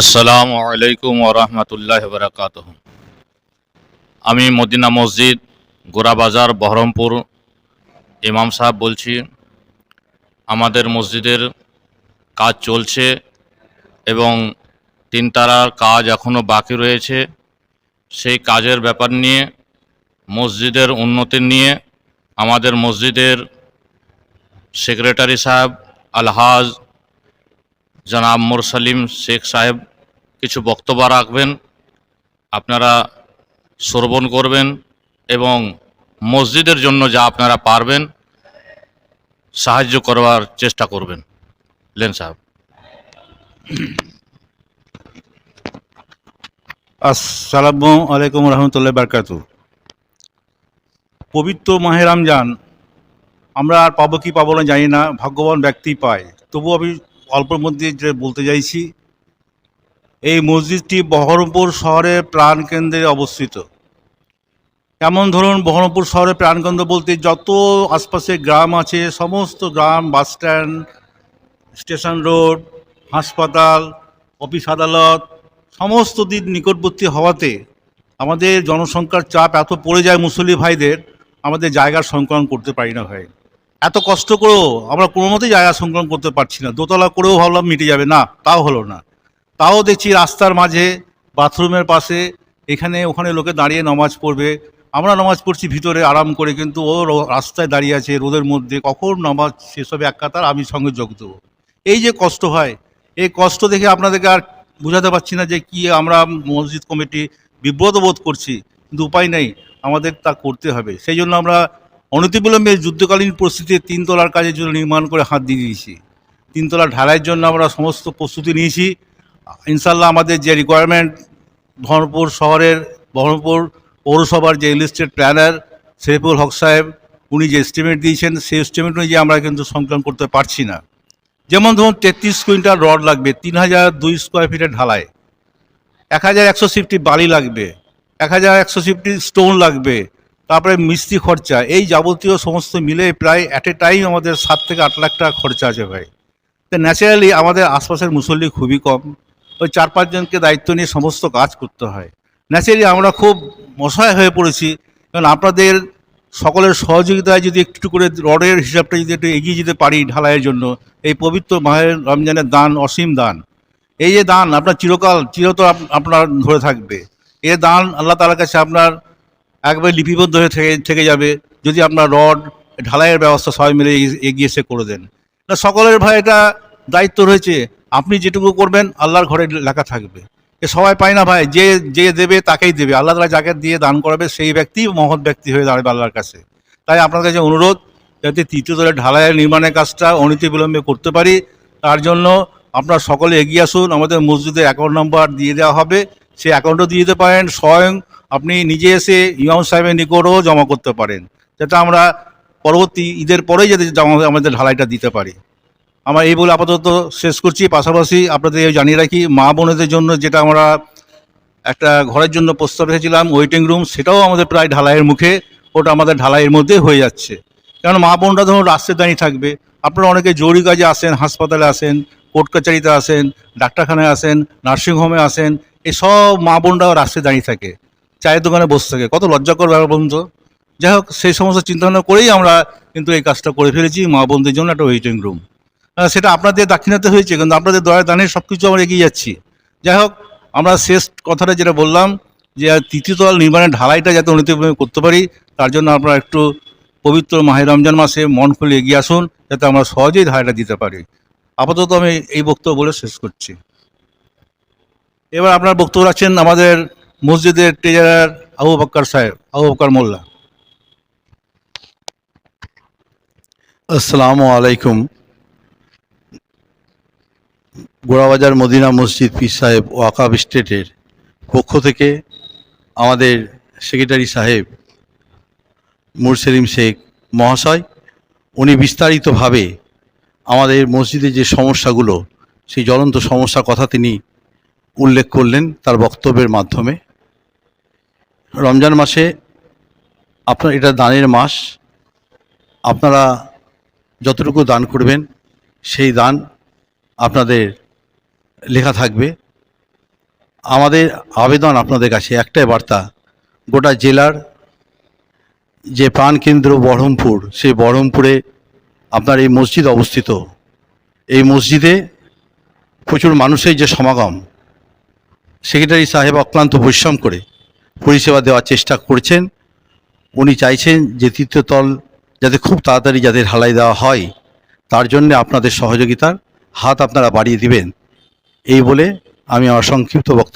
আসসালামু আলাইকুম ওরহমতুল্লাহ বরকাত আমি মদিনা মসজিদ গোরাবাজার বহরমপুর, ইমাম সাহেব বলছি, আমাদের মসজিদের কাজ চলছে এবং তিনতারার কাজ এখনও বাকি রয়েছে। সেই কাজের ব্যাপার নিয়ে, মসজিদের উন্নতি নিয়ে আমাদের মসজিদের সেক্রেটারি সাহেব আলহাজ জনাব মুরসালিম শেখ সাহেব, কিছু বক্তব্য রাখবেন, আপনারা শ্রবণ করবেন এবং মসজিদের জন্য যা আপনারা পারবেন সাহায্য করবার চেষ্টা করবেন। লেন সাহেব। আসসালামু আলাইকুম রহমতুল্লাহ বারকাতু পবিত্র মাহে রমজান, আমরা আর পাবো কি পাবো না জানি না, ভাগ্যবান ব্যক্তি পায়। তবু আমি অল্পের মধ্যে যে বলতে চাইছি, এই মসজিদটি বহরমপুর শহরের প্রাণকেন্দ্রে অবস্থিত। এমন ধরুন বহরমপুর শহরের প্রাণকেন্দ্র বলতে যত আশপাশে গ্রাম আছে, সমস্ত গ্রাম, বাস স্ট্যান্ড, স্টেশন রোড, হাসপাতাল, অফিস আদালত, সমস্ত দিক নিকটবর্তী হওয়াতে আমাদের জনসংখ্যার চাপ এত পড়ে যায় মুসল্লি ভাইদের, আমাদের জায়গার সংকলন করতে পারি না ভাই। এত কষ্ট করেও আমরা কোনো মতেই জায়গা সংক্রমণ করতে পারছি না। দোতলা করেও ভাবলাম মিটে যাবে। না, তাও হলো না। তাও দেখছি রাস্তার মাঝে, বাথরুমের পাশে, এখানে ওখানে লোকে দাঁড়িয়ে নামাজ পড়বে। আমরা নামাজ পড়ছি ভিতরে আরাম করে, কিন্তু ও রাস্তায় দাঁড়িয়ে আছে রোদের মধ্যে, কখন নামাজ হবে এক কাতার আমি সঙ্গে যোগ দেবো। এই যে কষ্ট হয়, এই কষ্ট দেখে আপনাদেরকে আর বোঝাতে পারছি না যে কি আমরা মসজিদ কমিটি বিব্রত বোধ করছি। কিন্তু উপায় নেই, আমাদের তা করতে হবে। সেই জন্য আমরা অনতিবিলম্বে যুদ্ধকালীন পরিস্থিতিতে তিনতলার কাজের জন্য নির্মাণ করে হাত দিয়ে দিয়েছি। তিনতলা ঢালাইয়ের জন্য আমরা সমস্ত প্রস্তুতি নিয়েছি। ইনশাল্লাহ আমাদের যে রিকোয়ারমেন্ট বহরমপুর শহরের, বহরমপুর পৌরসভার যে ইলিস্টেড প্ল্যানার শরীফুল হক সাহেব, উনি যে এস্টিমেট দিয়েছেন, সেই এস্টিমেট অনুযায়ী আমরা কিন্তু সংকলন করতে পারছি না। যেমন ধরুন, তেত্রিশ কুইন্টাল রড লাগবে, তিন হাজার দুই স্কোয়ার ফিটের ঢালাই এক হাজার একশো সিফটি বালি লাগবে, এক হাজার একশো সিফটি স্টোন লাগবে তারপরে মিস্ত্রি খরচা, এই যাবতীয় সমস্ত মিলে প্রায় অ্যাট এ টাইম আমাদের সাত থেকে আট লাখ টাকা খরচা আছে ভাই। তো ন্যাচারালি আমাদের আশপাশের মুসল্লি খুবই কম। ওই চার পাঁচজনকে দায়িত্ব নিয়ে সমস্ত কাজ করতে হয়। ন্যাচারালি আমরা খুব মশায় হয়ে পড়েছি। কারণ আপনাদের সকলের সহযোগিতায় যদি একটু করে রডের হিসাবটা যদি একটু এগিয়ে যেতে পারি ঢালাইয়ের জন্য, এই পবিত্র মাহের রমজানের দান, অসীম দান। এই যে দান আপনার চিরকাল, চিরতর আপনার ধরে থাকবে। এ দান আল্লাহ তালার কাছে আপনার একবারে লিপিবদ্ধ হয়ে থেকে থেকে যাবে। যদি আপনার রড, ঢালাইয়ের ব্যবস্থা সবাই মিলে এগিয়ে- এসে করে দেন। না, সকলের ভাই এটা দায়িত্ব রয়েছে। আপনি যেটুকু করবেন, আল্লাহর ঘরে লেখা থাকবে। এ সবাই পায় না ভাই, যে যে দেবে তাকেই দেবে। আল্লাহ তালা যাকে দিয়ে দান করাবে, সেই ব্যক্তি মহৎ ব্যক্তি হয়ে দাঁড়াবে আল্লাহর কাছে। তাই আপনার কাছে অনুরোধ, যাতে তৃতীয় তলের ঢালাইয়ের নির্মাণের কাজটা অনীতি অনতিবিলম্বে করতে পারি। তার জন্য আপনারা সকলে এগিয়ে আসুন। আমাদের মসজিদের অ্যাকাউন্ট নাম্বার দিয়ে দেওয়া হবে। সেই অ্যাকাউন্টও দিয়ে দিতে পারেন, স্বয়ং আপনি নিজে এসে ইমাম সাহেবের নিকটও জমা করতে পারেন, যাতে আমরা পরবর্তী ঈদের পরেই যাতে জমা আমাদের ঢালাইটা দিতে পারি। আমার এই বলে আপাতত শেষ করছি, পাশাপাশি আপনাদের জানিয়ে রাখি, মা বোনেদের জন্য যেটা আমরা একটা ঘরের জন্য প্রস্তাব রেখেছিলাম ওয়েটিং রুম সেটাও আমাদের প্রায় ঢালাইয়ের মুখে, ওটা আমাদের ঢালাইয়ের মধ্যে হয়ে যাচ্ছে। কারণ মা বোনরা ধরুন রাস্তায় দাঁড়িয়ে থাকবে, আপনারা অনেকে জরুরি কাজে আসেন, হাসপাতালে আসেন, কোর্ট কাছারিতে আসেন, ডাক্তারখানায় আসেন, নার্সিংহোমে আসেন এই সব মা বোনরাও রাস্তায় দাঁড়িয়ে থাকে, চায়ের দোকানে বসে থাকে। কত লজ্জাকর ব্যাপার বলুন তো। যাই হোক, সেই সমস্ত চিন্তাভাবনা করেই আমরা কিন্তু এই কাজটা করে ফেলেছি, মা বোনদের জন্য একটা ওয়েটিং রুম সেটা আপনাদের দাক্ষিণাতে হয়েছে, কিন্তু আপনাদের দয়া দানে সব কিছু আমরা এগিয়ে যাচ্ছি। যাই হোক, আমরা শেষ কথাটা যেটা বললাম, যে তৃতীয় তল নির্মাণের ঢালাইটা যাতে উন্নতিভাবে করতে পারি, তার জন্য আপনারা একটু পবিত্র মাহে রমজান মাসে মন খুলে এগিয়ে আসুন, যাতে আমরা সহজেই ঢালাইটা দিতে পারি। আপাতত আমি এই বক্তব্য বলে শেষ করছি। এবার আপনার বক্তব্য রাখছেন আমাদের মসজিদের ট্রেজারার আবু বক্কর সাহেব, আবু বক্কর মোল্লা। আসসালামু আলাইকুম। গোড়াবাজার মদিনা মসজিদ পীর সাহেব ওয়াকাব স্টেটের পক্ষ থেকে আমাদের সেক্রেটারি সাহেব মুরসেলিম শেখ মহাশয়, উনি বিস্তারিতভাবে আমাদের মসজিদে যে সমস্যাগুলো, সেই জ্বলন্ত সমস্যার কথা তিনি উল্লেখ করলেন তার বক্তব্যের মাধ্যমে। রমজান মাসে আপনার, এটা দানের মাস, আপনারা যতটুকু দান করবেন, সেই দান আপনাদের লেখা থাকবে। আমাদের আবেদন আপনাদের কাছে, একটাই বার্তা, গোটা জেলার যে প্রাণকেন্দ্র বহরমপুর, সেই বহরমপুরে আপনার এই মসজিদ অবস্থিত। এই মসজিদে প্রচুর মানুষের যে সমাগম সেক্রেটারি সাহেব অক্লান্ত পরিশ্রম করে পরিষেবা দেওয়ার চেষ্টা করছেন। উনি চাইছেন যে তৃতীয়তল যাতে খুব তাড়াতাড়ি যাদের হালাই দেওয়া হয়, তার জন্য আপনাদের সহযোগিতার হাত আপনারা বাড়িয়ে দিবেন। এই বলে আমি আমার সংক্ষিপ্ত বক্তব্য